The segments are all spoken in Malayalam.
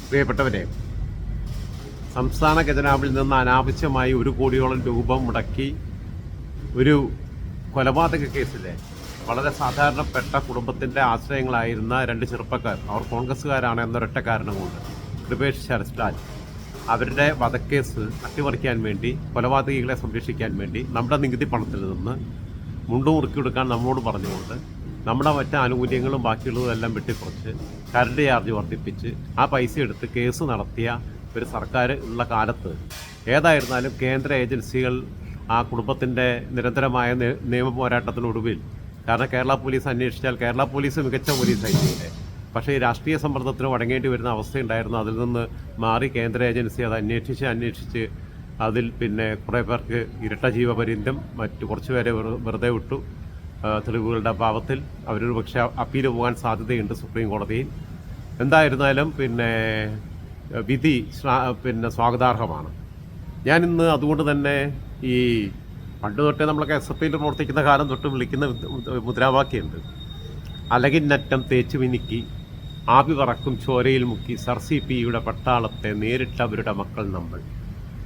പ്രിയപ്പെട്ടവരെ സംസ്ഥാന ഖജനാവിൽ നിന്ന് അനാവശ്യമായി ഒരു കോടിയോളം രൂപ മുടക്കി ഒരു കൊലപാതക കേസിലെ വളരെ സാധാരണപ്പെട്ട കുടുംബത്തിന്റെ ആശ്രയങ്ങളായിരുന്ന രണ്ട് ചെറുപ്പക്കാർ അവർ കോൺഗ്രസ്സുകാരാണ് എന്നൊരൊറ്റ കാരണം കൊണ്ട് കൃപേഷ് ശരത്ലാൽ അവരുടെ വധക്കേസ് അട്ടിമറിക്കാൻ വേണ്ടി കൊലപാതകികളെ സംരക്ഷിക്കാൻ വേണ്ടി നമ്മുടെ നികുതി പണത്തിൽ നിന്ന് മുണ്ടുമുറുക്കി കൊടുക്കാൻ നമ്മളോട് പറഞ്ഞുകൊണ്ട് നമ്മുടെ മറ്റ് ആനുകൂല്യങ്ങളും ബാക്കിയുള്ളതും എല്ലാം വെട്ടിക്കുറച്ച് കറണ്ട് ചാർജ് വർദ്ധിപ്പിച്ച് ആ പൈസ എടുത്ത് കേസ് നടത്തിയ ഒരു സർക്കാർ ഉള്ള കാലത്ത് ഏതായിരുന്നാലും കേന്ദ്ര ഏജൻസികൾ ആ കുടുംബത്തിന്റെ നിരന്തരമായ നിയമ പോരാട്ടത്തിനൊടുവിൽ കാരണം കേരള പോലീസ് അന്വേഷിച്ചാൽ കേരള പോലീസ് മികച്ച പോലീസായിരിക്കില്ലേ പക്ഷേ ഈ രാഷ്ട്രീയ സമ്മർദ്ദത്തിന് വടങ്ങേണ്ടി വരുന്ന അവസ്ഥയുണ്ടായിരുന്നു. അതിൽ നിന്ന് മാറി കേന്ദ്ര ഏജൻസി അത് അന്വേഷിച്ച് അന്വേഷിച്ച് അതിൽ പിന്നെ കുറേ പേർക്ക് ഇരട്ട ജീവപര്യന്തം മറ്റു കുറച്ച് പേരെ വെറുതെ വിട്ടു. തെളിവുകളുടെ അഭാവത്തിൽ അവരൊരു പക്ഷേ അപ്പീൽ പോകാൻ സാധ്യതയുണ്ട് സുപ്രീം കോടതിയിൽ. എന്തായിരുന്നാലും പിന്നെ വിധി പിന്നെ സ്വാഗതാർഹമാണ്. ഞാനിന്ന് അതുകൊണ്ട് തന്നെ ഈ പണ്ട് തൊട്ടേ നമ്മളൊക്കെ എസ് എഫ് ഐയിൽ പ്രവർത്തിക്കുന്ന കാലം തൊട്ട് വിളിക്കുന്ന മുദ്രാവാക്യമുണ്ട്. അലകിന്നറ്റം തേച്ചു മിനുക്കി ആവി പറക്കും ചോരയിൽ മുക്കി സർ സി പിയുടെ പട്ടാളത്തെ നേരിട്ട് അവരുടെ മക്കൾ നമ്മൾ.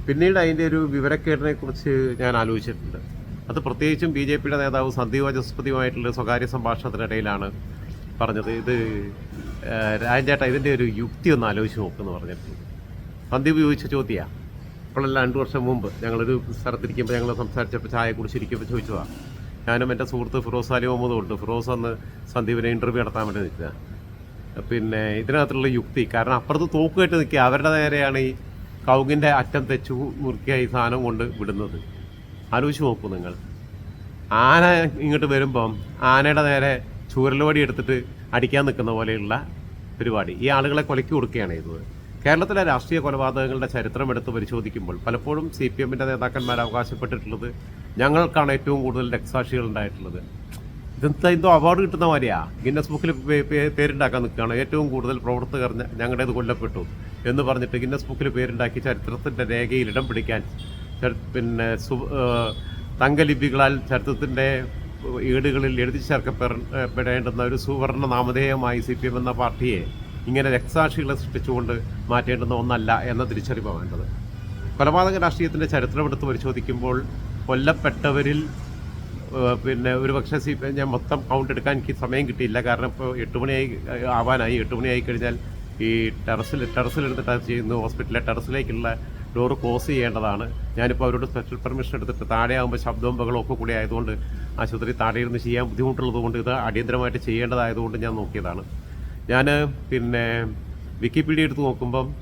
പിന്നീട് അതിന്റെ ഒരു വിവരക്കേടിനെക്കുറിച്ച് ഞാൻ ആലോചിച്ചിട്ടുണ്ട്. അത് പ്രത്യേകിച്ചും ബി ജെ പിയുടെ നേതാവ് സന്ദീപ് വാചസ്പതിയുമായിട്ടുള്ള സ്വകാര്യ സംഭാഷണത്തിനിടയിലാണ് പറഞ്ഞത്. ഇത് രാജേട്ട ഇതിന്റെ ഒരു യുക്തി ഒന്ന് ആലോചിച്ച് നോക്കുമെന്ന് പറഞ്ഞിട്ട് സന്ദീപ് ചോദിച്ച ചോദ്യമാണ് ഇപ്പോഴല്ല രണ്ട് വർഷം മുമ്പ് ഞങ്ങളൊരു സ്ഥലത്തിരിക്കുമ്പോൾ ഞങ്ങൾ സംസാരിച്ചപ്പോൾ ചായ കുടിച്ചിരിക്കുമ്പോൾ ചോദിച്ചതാണ് ഞാനും എന്റെ സുഹൃത്ത് ഫിറോസ് അലി മുഹമ്മദും ഉണ്ട് ഫിറോസ് അന്ന് സന്ദീപിനെ ഇന്റർവ്യൂ നടത്താൻ വേണ്ടി നിൽക്കുക പിന്നെ ഇതിനകത്തുള്ള യുക്തി കാരണം അപ്പുറത്ത് തോക്കുകയായിട്ട് നിൽക്കുക അവരുടെ നേരെയാണ് ഈ കൗങ്ങിന്റെ അറ്റം തെച്ചു മുറുക്കിയ ഈ സാധനം കൊണ്ട് വിടുന്നത്. ആലോചിച്ച് നോക്കൂ നിങ്ങൾ. ആന ഇങ്ങോട്ട് വരുമ്പം ആനയുടെ നേരെ ചൂരലുപടി എടുത്തിട്ട് അടിക്കാൻ നിൽക്കുന്ന പോലെയുള്ള പരിപാടി. ഈ ആളുകളെ കൊലക്കി കൊടുക്കുകയാണ് ചെയ്തത്. കേരളത്തിലെ രാഷ്ട്രീയ കൊലപാതകങ്ങളുടെ ചരിത്രം എടുത്ത് പരിശോധിക്കുമ്പോൾ പലപ്പോഴും സി പി എമ്മിന്റെ നേതാക്കന്മാർ അവകാശപ്പെട്ടിട്ടുള്ളത് ഞങ്ങൾക്കാണ് ഏറ്റവും കൂടുതൽ രക്തസാക്ഷികൾ ഉണ്ടായിട്ടുള്ളത്. ഇതെന്താ എന്തോ അവാർഡ് കിട്ടുന്ന മാതിരിയാ. ഗിന്നസ് ബുക്കിൽ പേരുണ്ടാക്കാൻ നിൽക്കുകയാണ്. ഏറ്റവും കൂടുതൽ പ്രവർത്തകർ ഞങ്ങളുടേത് കൊല്ലപ്പെട്ടു എന്ന് പറഞ്ഞിട്ട് ഗിന്നസ് ബുക്കിൽ പേരുണ്ടാക്കി ചരിത്രത്തിന്റെ രേഖയിൽ ഇടം പിടിക്കാൻ പിന്നെ തങ്കലിപികളാൽ ചരിത്രത്തിന്റെ ഏടുകളിൽ എഴുതി ചേർക്കപ്പെടേണ്ടുന്ന ഒരു സുവർണ നാമധേയമായി സി പി എം എന്ന പാർട്ടിയെ ഇങ്ങനെ രക്തസാക്ഷികളെ സൃഷ്ടിച്ചുകൊണ്ട് മാറ്റേണ്ടുന്ന ഒന്നല്ല എന്ന തിരിച്ചറിവാണ് വേണ്ടത് കൊലപാതക രാഷ്ട്രീയത്തിന്റെ ചരിത്രം എടുത്ത് പരിശോധിക്കുമ്പോൾ കൊല്ലപ്പെട്ടവരിൽ പിന്നെ ഒരു പക്ഷേ സി പി ഞാൻ മൊത്തം കൗണ്ട് എടുക്കാൻ എനിക്ക് സമയം കിട്ടിയില്ല. കാരണം ഇപ്പോൾ എട്ട് മണിയായി ആവാനായി. എട്ട് മണിയായി കഴിഞ്ഞാൽ ഈ ടെറസിൽ ടെറസിലെടുത്തിട്ട് അത് ചെയ്യുന്നു. ഹോസ്പിറ്റലിലെ ടെറസിലേക്കുള്ള ഡോറ് ക്ലോസ് ചെയ്യേണ്ടതാണ്. ഞാനിപ്പോൾ അവരോട് സ്പെഷ്യൽ പെർമിഷൻ എടുത്തിട്ട് താഴെ ആകുമ്പോൾ ശബ്ദവും ബഹളവും ഒക്കെ കൂടി ആയതുകൊണ്ട് ആശുപത്രി താഴെ ഇരുന്ന് ചെയ്യാൻ ബുദ്ധിമുട്ടുള്ളതുകൊണ്ട് ഇത് അടിയന്തരമായിട്ട് ചെയ്യേണ്ടതായതുകൊണ്ട് ഞാൻ നോക്കിയതാണ്. ഞാൻ പിന്നെ വിക്കിപീഡിയ എടുത്ത് നോക്കുമ്പം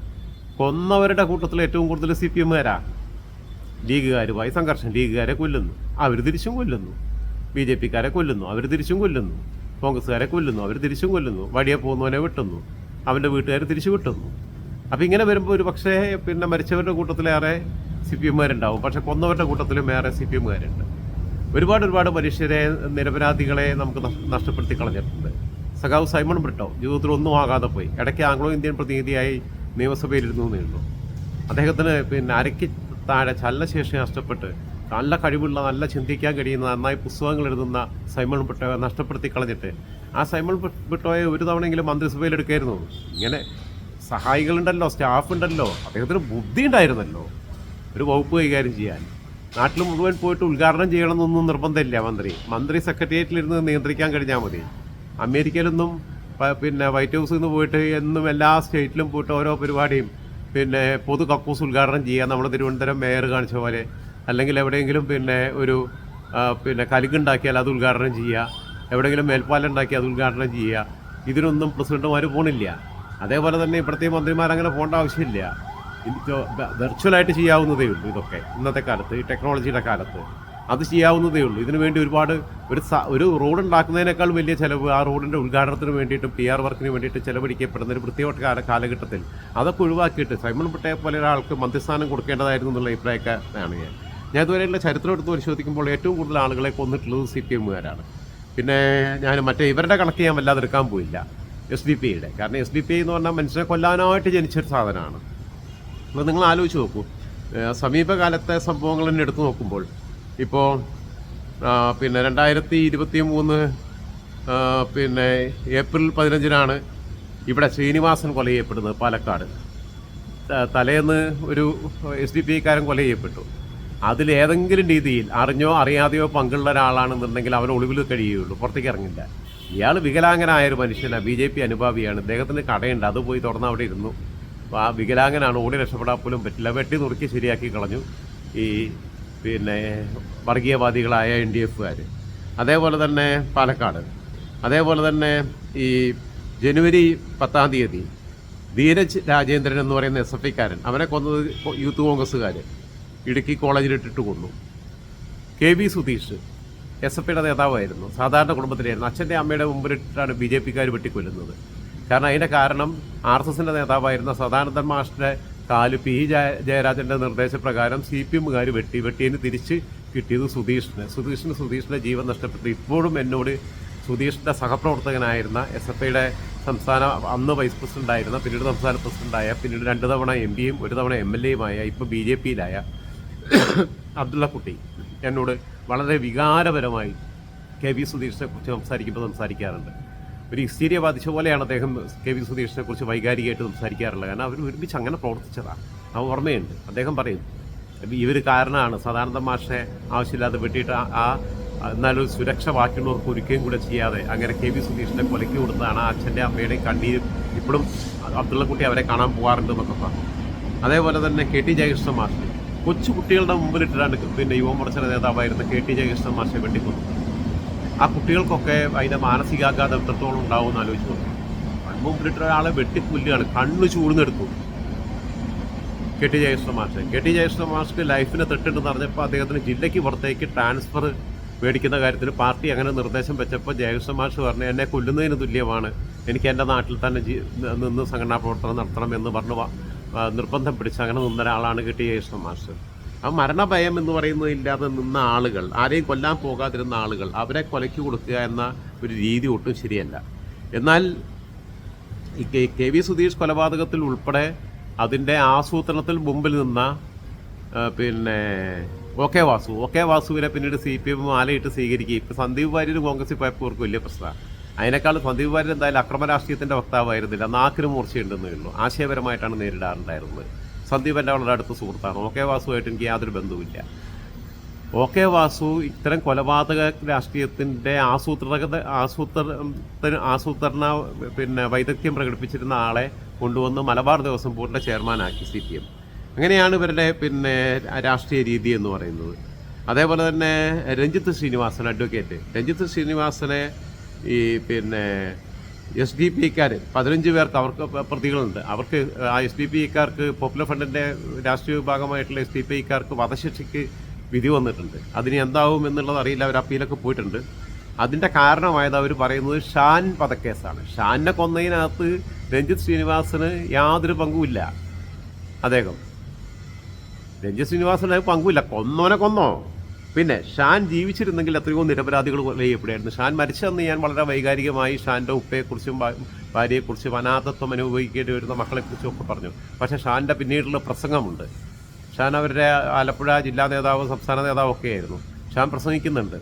കൊന്നവരുടെ കൂട്ടത്തിൽ ഏറ്റവും കൂടുതൽ സി പി എമ്മുകാരാണ് ലീഗുകാരുമായി സംഘർഷം. ലീഗുകാരെ കൊല്ലുന്നു. അവർ തിരിച്ചും കൊല്ലുന്നു. ബി ജെ പിക്കാരെ കൊല്ലുന്നു. അവർ തിരിച്ചും കൊല്ലുന്നു. കോൺഗ്രസ്സുകാരെ കൊല്ലുന്നു. അവർ തിരിച്ചും കൊല്ലുന്നു. വടിയെ പോകുന്നവനെ വെട്ടുന്നു. അവന്റെ വീട്ടുകാർ തിരിച്ചു വെട്ടുന്നു. അപ്പം ഇങ്ങനെ വരുമ്പോൾ ഒരു പക്ഷേ പിന്നെ മരിച്ചവരുടെ കൂട്ടത്തിലേറെ സി പി എമ്മുകാരുണ്ടാവും. പക്ഷേ കൊന്നവരുടെ കൂട്ടത്തിലും ഏറെ സി പി എമ്മുകാരുണ്ട്. ഒരുപാട് ഒരുപാട് മനുഷ്യരെ നിരപരാധികളെ നമുക്ക് നഷ്- നഷ്ടപ്പെടുത്തി കളഞ്ഞിട്ടുണ്ട്. സഖാവ് സൈമൺ ബ്രിട്ടോ ജീവിതത്തിൽ ഒന്നും ആകാതെ പോയി. ഇടയ്ക്ക് ആംഗ്ലോ ഇന്ത്യൻ പ്രതിനിധിയായി നിയമസഭയിലിരുന്നു നീണ്ടു അദ്ദേഹത്തിന് പിന്നെ അരയ്ക്ക് താഴെ ചലനശേഷി നഷ്ടപ്പെട്ട് നല്ല കഴിവുള്ള നല്ല ചിന്തിക്കാൻ കഴിയുന്ന നന്നായി പുസ്തകങ്ങൾ എഴുതുന്ന സൈമൺ ബ്രിട്ടോയെ നഷ്ടപ്പെടുത്തി കളഞ്ഞിട്ട് ആ സൈമൺ ബ്രിട്ടോയെ ഒരു തവണയെങ്കിലും മന്ത്രിസഭയിൽ എടുക്കായിരുന്നു. ഇങ്ങനെ സഹായികളുണ്ടല്ലോ സ്റ്റാഫ് ഉണ്ടല്ലോ അദ്ദേഹത്തിന് ബുദ്ധി ഉണ്ടായിരുന്നല്ലോ ഒരു വകുപ്പ് കൈകാര്യം ചെയ്യാൻ. നാട്ടിൽ മുഴുവൻ പോയിട്ട് ഉദ്ഘാടനം ചെയ്യണമെന്നൊന്നും നിർബന്ധമില്ല മന്ത്രി. മന്ത്രി സെക്രട്ടേറിയറ്റിലിരുന്ന് നിയന്ത്രിക്കാൻ കഴിഞ്ഞാൽ മതി. അമേരിക്കയിലൊന്നും പിന്നെ വൈറ്റ് ഹൗസിൽ നിന്ന് പോയിട്ട് എന്നും എല്ലാ സ്റ്റേറ്റിലും പോയിട്ട് ഓരോ പരിപാടിയും പിന്നെ പൊതു കക്കൂസ് ഉദ്ഘാടനം ചെയ്യുക. നമ്മൾ തിരുവനന്തപുരം മേയർ കാണിച്ച പോലെ. അല്ലെങ്കിൽ എവിടെയെങ്കിലും പിന്നെ ഒരു പിന്നെ കലുകുണ്ടാക്കിയാൽ അത് ഉദ്ഘാടനം ചെയ്യുക. എവിടെയെങ്കിലും മേൽപ്പാലം ഉണ്ടാക്കി അത് ഉദ്ഘാടനം ചെയ്യുക. ഇതിനൊന്നും പ്രസിഡന്റുമാർ പോണില്ല. അതേപോലെ തന്നെ ഇപ്പോഴത്തെ മന്ത്രിമാർ അങ്ങനെ പോകേണ്ട ആവശ്യമില്ല. വെർച്വലായിട്ട് ചെയ്യാവുന്നതേ ഉള്ളൂ ഇതൊക്കെ ഇന്നത്തെ കാലത്ത് ഈ ടെക്നോളജിയുടെ കാലത്ത്. അത് ചെയ്യാവുന്നതേ ഉള്ളൂ. ഇതിനു വേണ്ടി ഒരുപാട് ഒരു ഒരു റോഡ് ഉണ്ടാക്കുന്നതിനേക്കാൾ വലിയ ചിലവ് ആ റോഡിന്റെ ഉദ്ഘാടനത്തിന് വേണ്ടിയിട്ടും പി ആർ വർക്കിന് വേണ്ടിയിട്ട് ചിലവഴിക്കപ്പെടുന്ന ഒരു പ്രത്യേക കാല കാലഘട്ടത്തിൽ അതൊക്കെ ഒഴിവാക്കിയിട്ട് സൈമൺ പട്ടേ പോലെ ഒരാൾക്ക് മന്ത്രിസ്ഥാനം കൊടുക്കേണ്ടതായിരുന്നു എന്നുള്ള അഭിപ്രായക്കാരാണ് ഞാൻ. ഞാൻ ഇതുവരെയുള്ള ചരിത്രം എടുത്ത് പരിശോധിക്കുമ്പോൾ ഏറ്റവും കൂടുതൽ ആളുകളെ കൊന്നിട്ടുള്ളത് സി പി എമ്മുകാരാണ്. പിന്നെ ഞാൻ മറ്റേ ഇവരുടെ കണക്ക് ഞാൻ വല്ലാതെ എടുക്കാൻ പോയില്ല. എസ് ഡി പി ഐയുടെ കാരണം എസ് ഡി പി എന്ന് പറഞ്ഞാൽ മനുഷ്യനെ കൊല്ലാനായിട്ട് ജനിച്ചൊരു സാധനമാണ്. അപ്പോൾ നിങ്ങൾ ആലോചിച്ച് നോക്കൂ. സമീപകാലത്തെ സംഭവങ്ങൾ തന്നെ എടുത്തു നോക്കുമ്പോൾ ഇപ്പോൾ പിന്നെ രണ്ടായിരത്തി ഇരുപത്തി മൂന്ന് പിന്നെ ഏപ്രിൽ പതിനഞ്ചിനാണ് ഇവിടെ ശ്രീനിവാസൻ കൊല ചെയ്യപ്പെടുന്നത് പാലക്കാട്. തലേന്ന് ഒരു എസ് ഡി പി ഐക്കാരൻ കൊല ചെയ്യപ്പെട്ടു. അതിലേതെങ്കിലും രീതിയിൽ അറിഞ്ഞോ അറിയാതെയോ പങ്കുള്ള ഒരാളാണെന്നുണ്ടെങ്കിൽ അവൻ ഒളിവിൽ കഴിയുകയുള്ളൂ. പുറത്തേക്ക് ഇറങ്ങില്ല. ഇയാൾ വികലാംഗനായ ഒരു മനുഷ്യനാണ് ബി ജെ പി അനുഭാവിയാണ്. അദ്ദേഹത്തിന് കടയുണ്ട്. അത് പോയി തുറന്ന് അവിടെ ഇരുന്നു. അപ്പോൾ ആ വികലാംഗനാണ്. ഓടി രക്ഷപ്പെടാൻ പോലും പറ്റില്ല. വെട്ടി നുറുക്കി ശരിയാക്കി കളഞ്ഞു ഈ പിന്നെ വർഗീയവാദികളായ എൻ ഡി എഫുകാർ അതേപോലെ തന്നെ പാലക്കാട്. അതേപോലെ തന്നെ ഈ ജനുവരി പത്താം തീയതി ധീരജ് രാജേന്ദ്രൻ എന്ന് പറയുന്ന എസ് എഫ് ഐക്കാരൻ അവനെ കൊന്നത് യൂത്ത് കോൺഗ്രസ്സുകാർ ഇടുക്കി കോളേജിലിട്ടിട്ട് കൊന്നു. K V Sudheesh S F ഐയുടെ നേതാവായിരുന്നു. സാധാരണ കുടുംബത്തിലായിരുന്നു. അച്ഛന്റെ അമ്മയുടെ മുമ്പിലിട്ടാണ് ബി ജെ പിക്കാർ വെട്ടിക്കൊല്ലുന്നത്. കാരണം അതിന്റെ കാരണം ആർ എസ് എസിന്റെ നേതാവായിരുന്ന സദാനന്ദൻ മാഷിന്റെ കാൽ പി ജയ ജയരാജന്റെ നിർദ്ദേശപ്രകാരം സി പി എമ്മുകാർ വെട്ടി വെട്ടിയതിന് തിരിച്ച് കിട്ടിയത് സുധീഷിന്. സുധീഷിന് സുധീഷിന്റെ ജീവൻ നഷ്ടപ്പെട്ടു. ഇപ്പോഴും എന്നോട് സുധീഷിന്റെ സഹപ്രവർത്തകനായിരുന്ന എസ് എഫ് ഐയുടെ സംസ്ഥാന അന്ന് വൈസ് പ്രസിഡന്റ് ആയിരുന്ന പിന്നീട് സംസ്ഥാന പ്രസിഡന്റായ പിന്നീട് രണ്ട് തവണ എം പിയും ഒരു തവണ എം എൽ എയുമായ ഇപ്പോൾ ബി ജെ പിയിലായ അബ്ദുള്ള കുട്ടി എന്നോട് വളരെ വികാരപരമായി കെ വി സുധീഷിനെക്കുറിച്ച് സംസാരിക്കുമ്പോൾ സംസാരിക്കാറുണ്ട്. ഒരു ഹിസ്റ്റീരിയ ബാധിച്ച പോലെയാണ് അദ്ദേഹം കെ വി സുധീഷിനെ കുറിച്ച് വൈകാരികമായിട്ട് സംസാരിക്കാറുള്ളത്. കാരണം അവർ ഒരുമിച്ച് അങ്ങനെ പ്രവർത്തിച്ചതാണ് ആ ഓർമ്മയുണ്ട്. അദ്ദേഹം പറയും ഇവർ കാരണമാണ് സദാനന്ദ മാഷെ ആവശ്യമില്ലാതെ വെട്ടിയിട്ട് ആ- എന്നാലൊരു സുരക്ഷ ബാക്കിയുള്ളവർക്ക് ഒരിക്കലും കൂടെ ചെയ്യാതെ അങ്ങനെ കെ വി സുധീഷിനെ കൊലയ്ക്ക് കൊടുത്തതാണ്. അച്ഛന്റെ അമ്മയുടെ കണ്ണീരും ഇപ്പോഴും അബ്ദുള്ളക്കുട്ടി അവരെ കാണാൻ പോകാറുണ്ട് എന്നൊക്കെ പറഞ്ഞു. അതേപോലെ തന്നെ കെ ടി ജയകൃഷ്ണൻ മാഷ് കൊച്ചു കുട്ടികളുടെ മുമ്പിലിട്ടാണ് പിന്നെ യുവമോർച്ച നേതാവായിരുന്ന കെ ടി ജയകൃഷ്ണൻ മാഷെ വെട്ടിക്കൊന്നു ആ കുട്ടികൾക്കൊക്കെ അതിന്റെ മാനസികാഘാതം എത്രത്തോളം ഉണ്ടാവും എന്ന് ആലോചിച്ച് നോക്കും. മുമ്പിലിട്ട ഒരാളെ വെട്ടിപ്പുല്ലുകയാണ് കണ്ണു ചൂടുന്നെടുത്തു. കെ ടി ജയകൃഷ്ണ മാഷ്. കെ ടി ജയകൃഷ്ണ മാഷ്ക്ക് ലൈഫിനെ തെട്ടുണ്ടെന്ന് പറഞ്ഞപ്പോൾ അദ്ദേഹത്തിന് ജില്ലയ്ക്ക് പുറത്തേക്ക് ട്രാൻസ്ഫർ മേടിക്കുന്ന കാര്യത്തിൽ പാർട്ടി അങ്ങനെ നിർദ്ദേശം വെച്ചപ്പോൾ ജയകൃഷ്ണ മാഷ് പറഞ്ഞു എന്നെ കൊല്ലുന്നതിന് തുല്യമാണ്. എനിക്ക് എന്റെ നാട്ടിൽ തന്നെ നിന്ന് സംഘടനാ പ്രവർത്തനം നടത്തണം എന്ന് പറഞ്ഞു നിർബന്ധം പിടിച്ച് അങ്ങനെ നിന്ന ഒരാളാണ് കിട്ടിയ ടി മാസ്റ്റർ. ആ മരണഭയം എന്ന് പറയുന്നത് ഇല്ലാതെ നിന്ന ആളുകൾ ആരെയും കൊല്ലാൻ പോകാതിരുന്ന ആളുകൾ അവരെ കൊലയ്ക്ക് കൊടുക്കുക എന്ന ഒരു രീതി ഒട്ടും ശരിയല്ല. എന്നാൽ ഈ കെ കെ വി സുധീഷ് കൊലപാതകത്തിൽ ഉൾപ്പെടെ അതിന്റെ ആസൂത്രണത്തിൽ മുമ്പിൽ നിന്ന പിന്നെ O K Vasu O K വാസുവിനെ പിന്നീട് സി പി എം ആലയിട്ട് സ്വീകരിക്കുകയും. ഇപ്പം സന്ദീപ് വാര്യർ കോൺഗ്രസിൽ പോയപ്പോൾ അവർക്ക് വലിയ പ്രശ്നമാണ്. അതിനേക്കാൾ സന്ദീപ് വാര്യർ എന്തായാലും അക്രമ രാഷ്ട്രീയത്തിന്റെ വക്താവായിരുന്നില്ല. നാക്കിന് മൂർച്ചയുണ്ടെന്നേ ഉള്ളൂ. ആശയപരമായിട്ടാണ് നേരിടാറുണ്ടായിരുന്നത്. സന്ദീപ് എന്റെ വളരെ അടുത്ത സുഹൃത്താണ്. ഒ കെ വാസുവായിട്ട് എനിക്ക് യാതൊരു ബന്ധവുമില്ല. ഒ കെ വാസു ഇത്തരം കൊലപാതക രാഷ്ട്രീയത്തിന്റെ ആസൂത്രക ആസൂത്രത്തിന് ആസൂത്രണ പിന്നെ വൈദഗ്ധ്യം പ്രകടിപ്പിച്ചിരുന്ന ആളെ കൊണ്ടുവന്ന് മലബാർ ദേവസ്വം ബോർഡിന്റെ ചെയർമാനാക്കി സി പി എം. അങ്ങനെയാണ് ഇവരുടെ പിന്നെ രാഷ്ട്രീയ രീതി എന്ന് പറയുന്നത്. അതേപോലെ തന്നെ രഞ്ജിത്ത് ശ്രീനിവാസൻ അഡ്വക്കേറ്റ്. രഞ്ജിത്ത് ശ്രീനിവാസനെ ഈ പിന്നെ എസ് ഡി പി ക്കാർ പതിനഞ്ച് പേർക്ക് അവർക്ക് പ്രതികളുണ്ട്. അവർക്ക് ആ എസ് ഡി പി ക്കാർക്ക് പോപ്പുലർ ഫ്രണ്ടിന്റെ രാഷ്ട്രീയ വിഭാഗമായിട്ടുള്ള എസ് ഡി പി ക്കാർക്ക് വധശിക്ഷയ്ക്ക് വിധി വന്നിട്ടുണ്ട്. അതിന് എന്താവും എന്നുള്ളത് അറിയില്ല. അവർ അപ്പീലൊക്കെ പോയിട്ടുണ്ട്. അതിന്റെ കാരണമായത് അവർ പറയുന്നത് ഷാൻ വധക്കേസാണ് ഷാനിനെ കൊന്നതിനകത്ത് രഞ്ജിത്ത് ശ്രീനിവാസന് യാതൊരു പങ്കുമില്ല അദ്ദേഹം രഞ്ജിത് ശ്രീനിവാസന് പങ്കുമില്ല കൊന്നോനെ കൊന്നോ? പിന്നെ ഷാൻ ജീവിച്ചിരുന്നെങ്കിൽ എത്രയോ നിരപരാധികൾ ചെയ്യപ്പെടുകയായിരുന്നു ഷാൻ മരിച്ചതെന്ന് ഞാൻ വളരെ വൈകാരികമായി ഷാന്റെ ഉപ്പയെക്കുറിച്ചും ഭാര്യയെക്കുറിച്ചും അനാഥത്വം അനുഭവിക്കേണ്ടി വരുന്ന മക്കളെക്കുറിച്ചും ഒക്കെ പറഞ്ഞു. പക്ഷേ ഷാന്റെ പിന്നീടുള്ള പ്രസംഗമുണ്ട്. ഷാൻ അവരുടെ ആലപ്പുഴ ജില്ലാ നേതാവ് സംസ്ഥാന നേതാവ് ആയിരുന്നു. ഷാൻ പ്രസംഗിക്കുന്നുണ്ട്.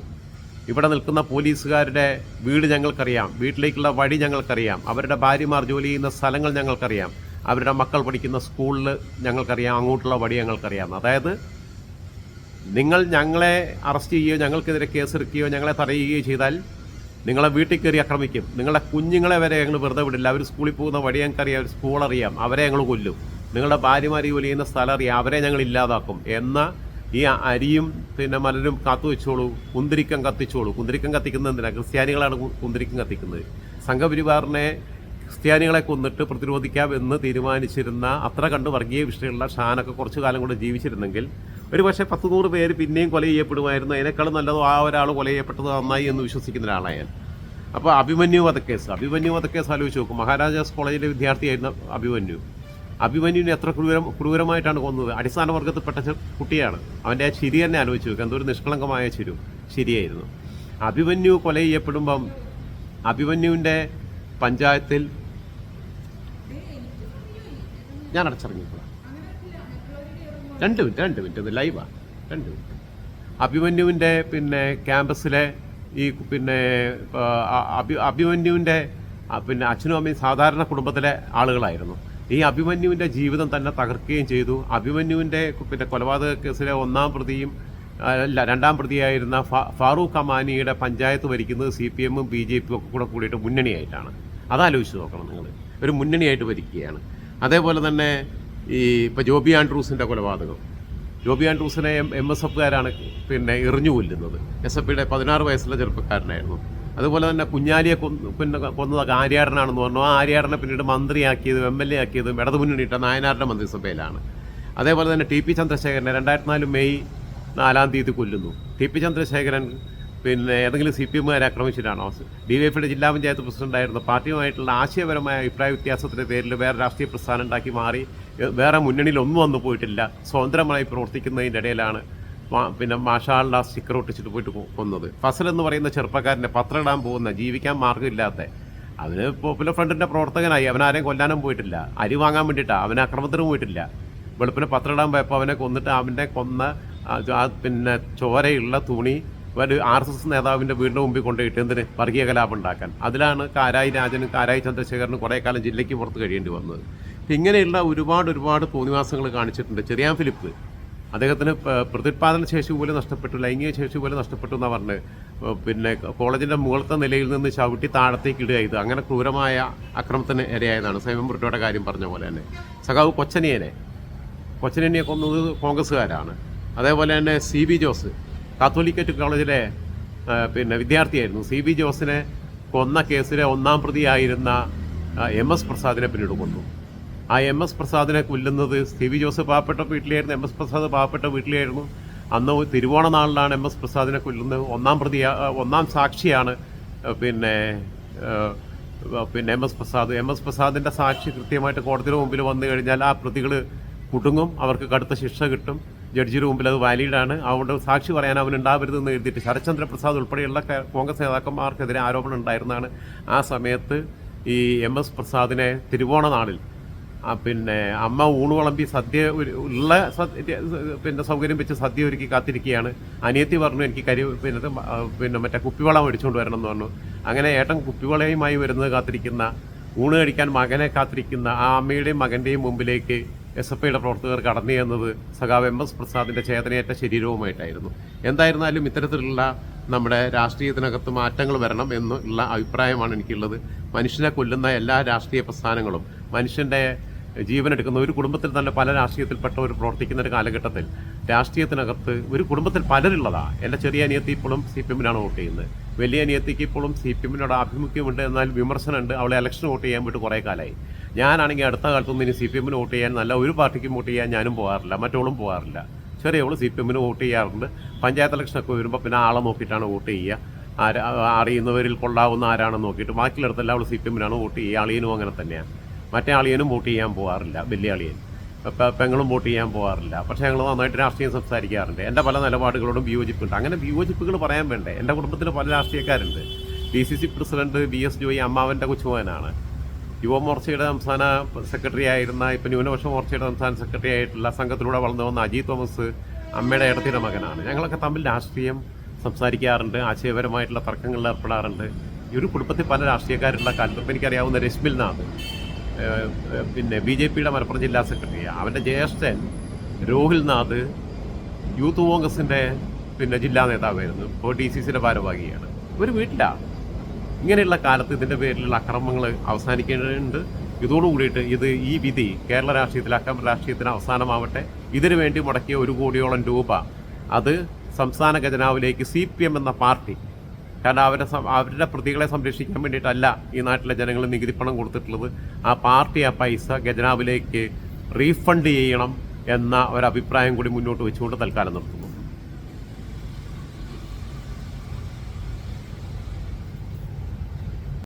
ഇവിടെ നിൽക്കുന്ന പോലീസുകാരുടെ വീട് ഞങ്ങൾക്കറിയാം. വീട്ടിലേക്കുള്ള വഴി ഞങ്ങൾക്കറിയാം. അവരുടെ ഭാര്യമാർ ജോലി ചെയ്യുന്ന സ്ഥലങ്ങൾ ഞങ്ങൾക്കറിയാം. അവരുടെ മക്കൾ പഠിക്കുന്ന സ്കൂളിൽ ഞങ്ങൾക്കറിയാം. അങ്ങോട്ടുള്ള വഴി ഞങ്ങൾക്കറിയാം. അതായത് നിങ്ങൾ ഞങ്ങളെ അറസ്റ്റ് ചെയ്യുകയോ ഞങ്ങൾക്കെതിരെ കേസെടുക്കുകയോ ഞങ്ങളെ തടയുകയോ ചെയ്താൽ നിങ്ങളെ വീട്ടിൽ കയറി ആക്രമിക്കും. നിങ്ങളുടെ കുഞ്ഞുങ്ങളെ വരെ ഞങ്ങൾ വെറുതെ വിടില്ല. അവർ സ്കൂളിൽ പോകുന്ന വഴി ഞങ്ങൾക്കറിയാം. അവർ സ്കൂൾ അറിയാം. അവരെ ഞങ്ങൾ കൊല്ലും. നിങ്ങളുടെ ഭാര്യമാർ ജോലി ചെയ്യുന്ന സ്ഥലം അറിയാം. അവരെ ഞങ്ങൾ ഇല്ലാതാക്കും. എന്ന ഈ അരിയും പിന്നെ മലരും കാത്തു വെച്ചോളൂ. കുന്തിരിക്കം കത്തിച്ചോളൂ. കുന്തിരിക്കം കത്തിക്കുന്നത് എന്തിനാ? ക്രിസ്ത്യാനികളാണ് കുന്തിരിക്കം കത്തിക്കുന്നത്. സംഘപരിവാറിനെ ക്രിസ്ത്യാനികളെ കൊന്നിട്ട് പ്രതിരോധിക്കാം എന്ന് തീരുമാനിച്ചിരുന്ന അത്ര കണ്ട് വർഗീയ വിഷയമുള്ള ഷാനൊക്കെ കുറച്ചു കാലം കൂടെ ജീവിച്ചിരുന്നെങ്കിൽ ഒരു പക്ഷേ പത്ത് നൂറ് പേര് പിന്നെയും കൊല ചെയ്യപ്പെടുമായിരുന്നു. അതിനേക്കാളും നല്ലതോ ആ ഒരാൾ കൊല ചെയ്യപ്പെട്ടത് നന്നായി എന്ന് വിശ്വസിക്കുന്ന ഒരാളാണ് ഞാൻ. അപ്പോൾ അഭിമന്യു വധക്കേസ് അഭിമന്യു വധക്കേസ് ആലോചിച്ച് നോക്കും. മഹാരാജാസ് കോളേജിലെ വിദ്യാർത്ഥിയായിരുന്നു അഭിമന്യു. അഭിമന്യുവിനെ എത്ര ക്രൂരം ക്രൂരമായിട്ടാണ് കൊന്നത്? അടിസ്ഥാന വർഗത്തിൽപ്പെട്ട ചെ- കുട്ടിയാണ്. അവന്റെ ആ ചിരി തന്നെ ആലോചിച്ച് നോക്കുക എന്തൊരു നിഷ്കളങ്കമായ ചിരു ശരിയായിരുന്നു അഭിമന്യു കൊല ചെയ്യപ്പെടുമ്പം അഭിമന്യുവിന്റെ പഞ്ചായത്തിൽ ഞാൻ അടച്ചിറങ്ങിക്കോളാം രണ്ട് മിനിറ്റ് രണ്ട് മിനിറ്റ് ഇത് ലൈവാണ് രണ്ട് മിനിറ്റ്. അഭിമന്യുവിന്റെ പിന്നെ ക്യാമ്പസിലെ ഈ പിന്നെ അഭി അഭിമന്യുവിന്റെ പിന്നെ അച്ഛനും അമ്മയും സാധാരണ കുടുംബത്തിലെ ആളുകളായിരുന്നു. ഈ അഭിമന്യുവിന്റെ ജീവിതം തന്നെ തകർക്കുകയും ചെയ്തു. അഭിമന്യുവിന്റെ പിന്നെ കൊലപാതക കേസിലെ ഒന്നാം പ്രതിയും അല്ല രണ്ടാം പ്രതിയായിരുന്ന ഫാറൂഖ് അമാനിയുടെ പഞ്ചായത്ത് ഭരിക്കുന്നത് സി പി എമ്മും ബി ജെ പിയും ഒക്കെ കൂടെ കൂടിയിട്ട് മുന്നണിയായിട്ടാണ്. അതാലോചിച്ച് നോക്കണം നിങ്ങൾ. ഒരു മുന്നണിയായിട്ട് ഭരിക്കുകയാണ്. അതേപോലെ തന്നെ ഈ ഇപ്പോൾ ജോബി ആൻഡ്രൂസിന്റെ കൊലപാതകം. ജോബി ആൻഡ്രൂസിനെ എം എം എസ് എഫുകാരാണ് പിന്നെ എറിഞ്ഞു കൊല്ലുന്നത്. എസ് എഫ് പിയുടെ പതിനാറ് വയസ്സുള്ള ചെറുപ്പക്കാരനായിരുന്നു. അതുപോലെ തന്നെ കുഞ്ഞാലിയെ പിന്നെ കൊന്നത് ആര്യാടനാണെന്ന് പറഞ്ഞു. ആ ആര്യാടനെ പിന്നീട് മന്ത്രിയാക്കിയതും എം എൽ എ ആക്കിയതും ഇടതുമുന്നണിയിട്ട നായനാരുടെ മന്ത്രിസഭയിലാണ്. അതേപോലെ തന്നെ ടി പി ചന്ദ്രശേഖരനെ രണ്ടായിരത്തി നാല് മെയ് നാലാം തീയതി കൊല്ലുന്നു. ടി പി ചന്ദ്രശേഖരൻ പിന്നെ ഏതെങ്കിലും സി പി എമ്മുകാരെ ആക്രമിച്ചിട്ടാണോ? ഡി ജില്ലാ പഞ്ചായത്ത് പ്രസിഡന്റായിരുന്നു പാർട്ടിയുമായിട്ടുള്ള ആശയപരമായ അഭിപ്രായ വ്യത്യാസത്തിന്റെ പേരിൽ വേറെ രാഷ്ട്രീയ പ്രസ്ഥാനം ഉണ്ടാക്കി മാറി വേറെ മുന്നണിയിൽ ഒന്നും വന്നു പോയിട്ടില്ല. സ്വതന്ത്രമായി പ്രവർത്തിക്കുന്നതിന്റെ ഇടയിലാണ് പിന്നെ മാഷാളിന്റെ ആ സ്റ്റിക്കർ ഒട്ടിച്ചിട്ട് പോയിട്ട് കൊന്നത്. ഫസൽ എന്ന് പറയുന്ന ചെറുപ്പക്കാരന്റെ പത്രം ഇടാൻ പോകുന്ന ജീവിക്കാൻ മാർഗമില്ലാത്ത അവന് പോപ്പുലർ ഫ്രണ്ടിന്റെ പ്രവർത്തകനായി. അവൻ കൊല്ലാനും പോയിട്ടില്ല. അരി വാങ്ങാൻ വേണ്ടിയിട്ടാണ് അവൻ അക്രമത്തിന് പോയിട്ടില്ല. വെളുപ്പിന് പത്രം ഇടാൻ പോയപ്പോൾ അവനെ കൊന്നിട്ട് അവനെ കൊന്ന പിന്നെ ചോരയുള്ള തുണി ഒരു ആർ എസ് എസ് നേതാവിന്റെ വീടിന്റെ മുമ്പിൽ കൊണ്ടുപോയിട്ട് എന്തിന്? വർഗീയ കലാപം ഉണ്ടാക്കാൻ. അതിലാണ് കാരായി രാജനും കാരായി ചന്ദ്രശേഖരനും കുറേ കാലം ജില്ലയ്ക്ക് പുറത്ത് കഴിയേണ്ടി വന്നത്. ഇങ്ങനെയുള്ള ഒരുപാട് ഒരുപാട് തോന്നിവാസങ്ങൾ കാണിച്ചിട്ടുണ്ട്. ചെറിയാൻ ഫിലിപ്പ്. അദ്ദേഹത്തിന് പ്രതിപാദന ശേഷി പോലെ നഷ്ടപ്പെട്ടു ലൈംഗിക ശേഷി പോലെ നഷ്ടപ്പെട്ടു എന്നാണ് പറഞ്ഞത് പിന്നെ കോളേജിന്റെ മുകളത്തെ നിലയിൽ നിന്ന് ചവിട്ടി താഴത്തേക്ക് ഇടുക ഇത് അങ്ങനെ ക്രൂരമായ അക്രമത്തിന് ഇരയായതാണ്. സൈമൻ ബ്രിട്ടോയുടെ കാര്യം പറഞ്ഞ പോലെ തന്നെ. സഖാവ് കൊച്ചനിയനെ. കൊച്ചനിയനെ കൊന്നത് കോൺഗ്രസ്സുകാരാണ്. അതേപോലെ തന്നെ സി ബി ജോസ്. കാത്തോലിക്കറ്റ് കോളേജിലെ പിന്നെ വിദ്യാർത്ഥിയായിരുന്നു. സി ബി ജോസിനെ കൊന്ന കേസിലെ ഒന്നാം പ്രതിയായിരുന്ന എം എസ് പ്രസാദിനെ പിന്നീട് കൊന്നു. ആ എം എസ് പ്രസാദിനെ കൊല്ലുന്നത് സി വി ജോസഫ് പാവപ്പെട്ട വീട്ടിലായിരുന്നു എം എസ് പ്രസാദ് പാവപ്പെട്ട വീട്ടിലായിരുന്നു. അന്ന് തിരുവോണ നാളിലാണ് എം എസ് പ്രസാദിനെ കൊല്ലുന്നത്. ഒന്നാം പ്രതി ഒന്നാം സാക്ഷിയാണ് പിന്നെ പിന്നെ M S Prasad. M S പ്രസാദിന്റെ സാക്ഷി കൃത്യമായിട്ട് കോടതിയുടെ മുമ്പിൽ വന്നു കഴിഞ്ഞാൽ ആ പ്രതികൾ കുടുങ്ങും അവർക്ക് കടുത്ത ശിക്ഷ കിട്ടും. ജഡ്ജിയുടെ മുമ്പിൽ അത് വാലിഡാണ് അതുകൊണ്ട് സാക്ഷി പറയാൻ അവൻ ഉണ്ടാവരുതെന്ന് എഴുതിയിട്ട് ശരത്ചന്ദ്ര പ്രസാദ് ഉൾപ്പെടെയുള്ള കോൺഗ്രസ് നേതാക്കന്മാർക്കെതിരെ ആരോപണം ഉണ്ടായിരുന്നതാണ് ആ സമയത്ത് ഈ എം എസ് പ്രസാദിനെ തിരുവോണ നാളിൽ പിന്നെ അമ്മ ഊണ് വിളമ്പി സദ്യ ഉള്ള സദ്യ പിന്നെ സൗകര്യം വെച്ച് സദ്യ ഒരുക്കി കാത്തിരിക്കുകയാണ്. അനിയത്തി പറഞ്ഞു എനിക്ക് കരി പിന്നെ പിന്നെ മറ്റേ കുപ്പിവളം മേടിച്ചുകൊണ്ട് വരണം എന്ന് പറഞ്ഞു. അങ്ങനെ ഏട്ടൻ കുപ്പിവളയുമായി വരുന്നത് കാത്തിരിക്കുന്ന ഊണ് കഴിക്കാൻ മകനെ കാത്തിരിക്കുന്ന ആ അമ്മയുടെയും മകന്റെയും മുമ്പിലേക്ക് എസ് എഫ് ഐയുടെ പ്രവർത്തകർ കടന്നു ചെന്നത് സഖാവ് എം എസ് പ്രസാദിന്റെ ചേതനയേറ്റ ശരീരവുമായിട്ടായിരുന്നു. എന്തായിരുന്നാലും ഇത്തരത്തിലുള്ള നമ്മുടെ രാഷ്ട്രീയത്തിനകത്ത് മാറ്റങ്ങൾ വരണം എന്നുള്ള അഭിപ്രായമാണ് എനിക്കുള്ളത്. മനുഷ്യനെ കൊല്ലുന്ന എല്ലാ രാഷ്ട്രീയ പ്രസ്ഥാനങ്ങളും മനുഷ്യന്റെ ജീവനെടുക്കുന്ന ഒരു കുടുംബത്തിൽ തന്നെ പല രാഷ്ട്രീയത്തിൽപ്പെട്ട ഒരു പ്രവർത്തിക്കുന്ന ഒരു കാലഘട്ടത്തിൽ രാഷ്ട്രീയത്തിനകത്ത് ഒരു കുടുംബത്തിൽ പലരുള്ളതാണ് എന്റെ ചെറിയ അനിയത്തി ഇപ്പോഴും സി പി എമ്മിനാണ് വോട്ട് ചെയ്യുന്നത്. വലിയ അനിയത്തിക്ക് ഇപ്പോഴും സി പി എമ്മിനോട് ആഭിമുഖ്യമുണ്ട് എന്നാൽ വിമർശനമുണ്ട്. അവളെ ഇലക്ഷൻ വോട്ട് ചെയ്യാൻ വേണ്ടി കുറേ കാലമായി. ഞാനാണെങ്കിൽ അടുത്ത കാലത്തൊന്നും ഇനി സി പി എമ്മിന് വോട്ട് ചെയ്യാൻ നല്ല ഒരു പാർട്ടിക്കും വോട്ട് ചെയ്യാൻ ഞാനും പോകാറില്ല. മറ്റോളും പോകാറില്ല. ചെറിയവൾ സി പി എമ്മിന് വോട്ട് ചെയ്യാറുണ്ട്. പഞ്ചായത്ത് ഇലക്ഷനൊക്കെ വരുമ്പോൾ പിന്നെ ആളെ നോക്കിയിട്ടാണ് വോട്ട് ചെയ്യുക. ആര് അറിയുന്നവരിൽ കൊള്ളാവുന്ന ആരാണെന്ന് നോക്കിയിട്ട് ബാക്കിയുള്ളിടത്തെല്ലാം അവൾ സി പി എമ്മിനാണ് വോട്ട് ചെയ്യുക. അളിയനും അങ്ങനെ തന്നെയാണ് മറ്റേ അളിയനും വോട്ട് ചെയ്യാൻ പോകാറില്ല വലിയ അളിയൻ. പെങ്ങളും വോട്ട് ചെയ്യാൻ പോകാറില്ല പക്ഷേ ഞങ്ങൾ നന്നായിട്ട് രാഷ്ട്രീയം സംസാരിക്കാറുണ്ട്. എന്റെ പല നിലപാടുകളോടും വിയോജിപ്പുണ്ട്. അങ്ങനെ വിയോജിപ്പുകൾ പറയാൻ വേണ്ടേ? എന്റെ കുടുംബത്തിൽ പല രാഷ്ട്രീയക്കാരുണ്ട്. D C C president B S Joy അമ്മാവന്റെ കൊച്ചുമോനാണ് യുവമോർച്ചയുടെ സംസ്ഥാന സെക്രട്ടറി ആയിരുന്ന ഇപ്പം ന്യൂനപക്ഷ മോർച്ചയുടെ സംസ്ഥാന സെക്രട്ടറി ആയിട്ടുള്ള സംഘത്തിലൂടെ വളർന്നു വന്ന അജീത് തോമസ് അമ്മയുടെ ഇടത്തിന്റെ മകനാണ്. ഞങ്ങളൊക്കെ തമ്മിൽ രാഷ്ട്രീയം സംസാരിക്കാറുണ്ട് ആശയപരമായിട്ടുള്ള തർക്കങ്ങളിൽ ഏർപ്പെടാറുണ്ട്. ഈ ഒരു കുടുംബത്തിൽ പല രാഷ്ട്രീയക്കാരുള്ള കാലത്ത് എനിക്കറിയാവുന്ന രശ്മിൽ നാഥ്. പിന്നെ ബി ജെ പിയുടെ മലപ്പുറം ജില്ലാ സെക്രട്ടറി അവന്റെ ജ്യേഷ്ഠൻ രോഹിൽനാഥ് യൂത്ത് കോൺഗ്രസിന്റെ പിന്നെ ജില്ലാ നേതാവായിരുന്നു. ഇപ്പോൾ ഡി സി സിയുടെ ഭാരവാഹിയാണ്. ഒരു വീട്ടിലാണ് ഇങ്ങനെയുള്ള കാലത്ത് ഇതിന്റെ പേരിലുള്ള അക്രമങ്ങൾ അവസാനിക്കേണ്ടതുണ്ട്. ഇതോടുകൂടിയിട്ട് ഇത് ഈ വിധി കേരള രാഷ്ട്രീയത്തിൽ അക്രമ രാഷ്ട്രീയത്തിന് അവസാനമാവട്ടെ. ഇതിനു വേണ്ടി മുടക്കിയ ഒരു കോടിയോളം രൂപ അത് സംസ്ഥാന ഖജനാവിലേക്ക് സി പി എം എന്ന പാർട്ടി കാരണം അവരെ അവരുടെ പ്രതികളെ സംരക്ഷിക്കാൻ വേണ്ടിയിട്ടല്ല ഈ നാട്ടിലെ ജനങ്ങൾ നികുതി പണം കൊടുത്തിട്ടുള്ളത്. ആ പാർട്ടി ആ പൈസ ഖജനാവിലേക്ക് റീഫണ്ട് ചെയ്യണം എന്ന ഒരഭിപ്രായം കൂടി മുന്നോട്ട് വെച്ചുകൊണ്ട് തൽക്കാലം നിർത്തുന്നു.